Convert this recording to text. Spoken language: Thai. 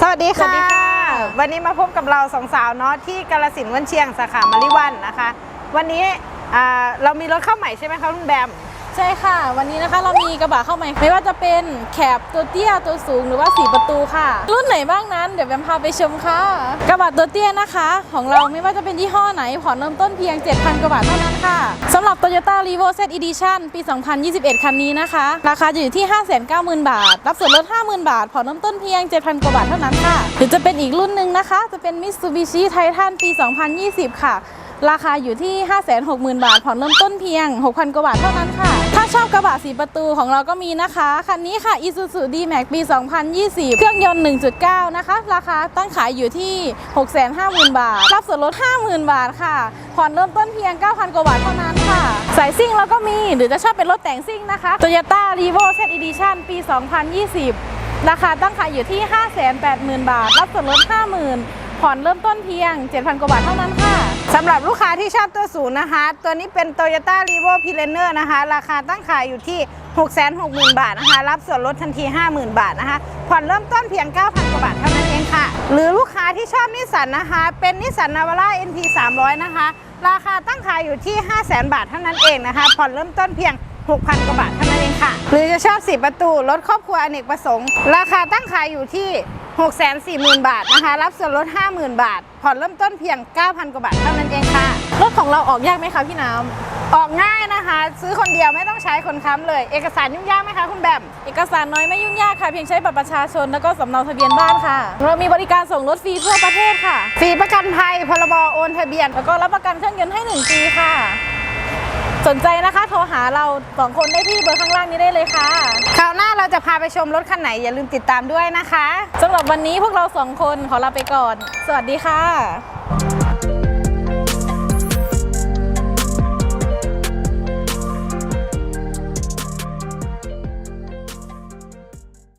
สวัสดีค่ะสวัสดีค่ะ วันนี้มาพบกับเราสองสาวเนาะที่กาลสินธุ์วันเชียงสาขามาริวันนะคะ วันนี้อ่าเรามีรถเข้าใหม่ใช่ไหมคะคุณแบมใช่ค่ะ วันนี้นะคะเรามีกระบะเข้ามาไม่ว่าจะเป็นแคบตัวเตี้ยตัวสูงหรือว่าสีประตูค่ะ รุ่นไหนบ้างนั้นเดี๋ยวแบมพาไปชมค่ะ กระบะตัวเตี้ยนะคะ ของเราไม่ว่าจะเป็นยี่ห้อไหนผ่อนเริ่มต้นเพียง 7,000กว่าบาทเท่านั้นค่ะสำหรับ Toyota r e v o Z Edition ปี 2021 คันนี้นะคะ ราคาอยู่ที่ 590,000 บาท รับส่วนลด 50,000 บาทผ่อนเริ่มต้นเพียง 7,000กว่าบาทเท่านั้นค่ะหรือจะเป็นอีกรุ่นหนึ่งนะคะ จะเป็น Mitsubishi Titan ปี 2020 ค่ะ ราคาอยู่ที่ 560,000 บาท ผ่อนเริ่มต้นเพียง 6,000 กว่าบาทเท่านั้นค่ะ ถ้าชอบกระบะสีประตูของเราก็มีนะคะ คันนี้ค่ะ Isuzu D-Max ปี 2020 เครื่องยนต์ 1.9 นะคะ ราคาตั้งขายอยู่ที่ 650,000 บาท รับส่วนลด 50,000 บาทค่ะ ผ่อนเริ่มต้นเพียง 9,000 กว่าบาทเท่านั้นค่ะ สายซิ่งเราก็มี หรือจะชอบเป็นรถแต่งซิ่งนะคะ Toyota r e v o Z Edition ปี 2020 ราคาตั้งขายอยู่ที่ 580,000 บาท รับส่วนลด 50,000 ผ่อนเริ่มต้นเพียง 7,000 กว่าบาทเท่านั้นค่ะสำหรับลูกค้าที่ชอบตัวสูงนะคะ ตัวนี้เป็น Toyota r e v o p i l a n e r นะคะ ราคาตั้งขายอยู่ที่ 660,000 บาทนะคะ รับส่วนลดทันที 50,000 บาทนะคะ ผ่อนเริ่มต้นเพียง 9,000 กว่าบาทเท่านั้นเองค่ะ หรือลูกค้าที่ชอบนิสสันนะคะ เป็นนิสสันนาวาร่า NP 300 นะคะ ราคาตั้งขายอยู่ที่ 500,000 บาทเท่านั้นเองนะคะ ผ่อนเริ่มต้นเพียง6,000 กว่าบาทเท่านั้นเองค่ะ หรือจะชอบสีประตู รถครอบครัวอเนกประสงค์ ราคาตั้งขายอยู่ที่ 640,000 บาทนะคะ รับส่วนลด 50,000 บาท ผ่อนเริ่มต้นเพียง 9,000 กว่าบาทเท่านั้นเองค่ะ รถของเราออกยากไหมคะพี่น้ำ ออกง่ายนะคะ ซื้อคนเดียวไม่ต้องใช้คนค้ำเลย เอกสารยุ่งยากไหมคะคุณแบม เอกสารน้อยไม่ยุ่งยากค่ะ เพียงใช้บัตรประชาชนแล้วก็สำเนาทะเบียนบ้านค่ะ เรามีบริการส่งรถฟรีทั่วประเทศค่ะ ฟรีประกันภัย พรบโอนทะเบียน แล้วก็รับประกันเครื่องยนต์ให้ 1 ปีค่ะสนใจนะคะ โทรหาเราสองคนได้ที่เบอร์ข้างล่างนี้ได้เลยค่ะ คราวหน้าเราจะพา ไปชมรถคันไหนอย่าลืมติดตามด้วยนะคะสำหรับวันนี้พวกเราสองคนขอลาไปก่อน สวัสดีค่ะ